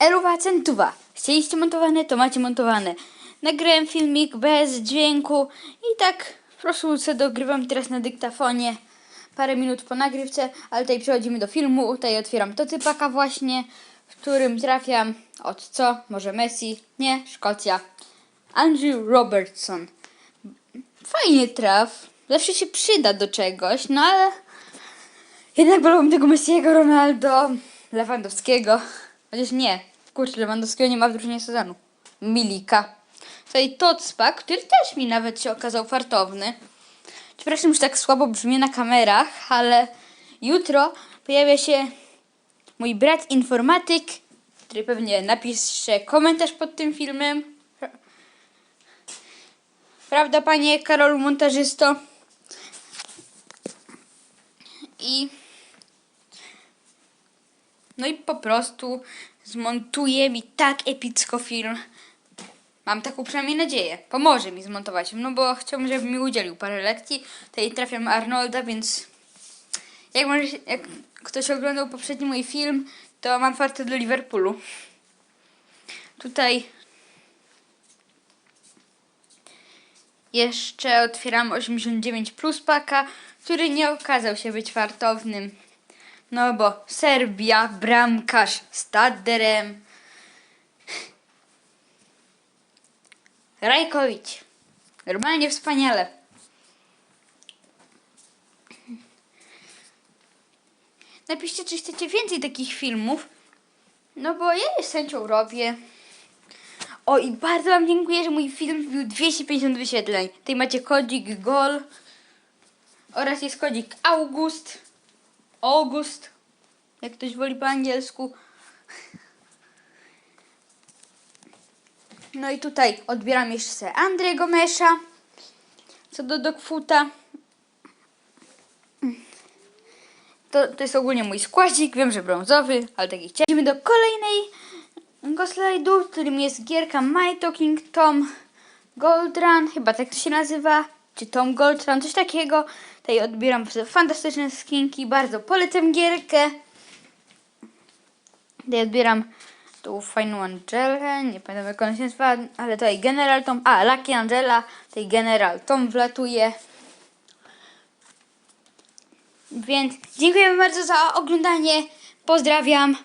Eruwa centuwa. Chcieliście montowane, to macie montowane. Nagrałem filmik bez dźwięku i tak proszę dogrywam teraz na dyktafonie. Parę minut po nagrywce, ale tutaj przechodzimy do filmu. Tutaj otwieram to typaka właśnie, w którym trafiam od co? Może Messi? Nie, Szkocja. Andrew Robertson. Fajnie traf. Zawsze się przyda do czegoś, no ale jednak wolałbym tego Messiego, Ronaldo, Lewandowskiego. Chociaż nie. Kurczę, Lewandowskiego nie ma w drużynie sezonu. Milika. Tutaj Tocpak, który też mi nawet się okazał fartowny. Przepraszam, że tak słabo brzmi na kamerach, ale jutro pojawia się mój brat informatyk, który pewnie napisze komentarz pod tym filmem. Prawda, panie Karolu montażysto? I no i po prostu zmontuje mi tak epicko film. Mam taką przynajmniej nadzieję. Pomoże mi zmontować, no bo chciałbym, żeby mi udzielił parę lekcji. Tutaj trafiam Arnolda, więc jak, może, jak ktoś oglądał poprzedni mój film, to mam fartę do Liverpoolu. Tutaj jeszcze otwieram 89 plus paka, który nie okazał się być fartownym. No bo Serbia, bramkarz z Tadderem. Rajkowicz. Normalnie wspaniale. Napiszcie, czy chcecie więcej takich filmów. No bo ja je z chęcią robię. O i bardzo Wam dziękuję, że mój film wbił 250 wyświetleń. Tutaj macie kodzik GOL oraz jest kodzik AUGUST. August, jak ktoś woli po angielsku. No i tutaj odbieram jeszcze Andrego Mesza. Co do Dogfoota. To, to jest ogólnie mój składzik. Wiem, że brązowy, ale taki. Idziemy do kolejnej slajdu, którym jest gierka My Talking Tom Goldrun. Chyba tak to się nazywa. Czy Tom Goldrun, coś takiego. Tutaj odbieram fantastyczne skinki. Bardzo polecam gierkę. Tutaj odbieram tą fajną Angelę, nie pamiętam jak ona się nazywa, ale tutaj General Tom, a Lucky Angela, tutaj General Tom wlatuje. Więc dziękuję bardzo za oglądanie, pozdrawiam.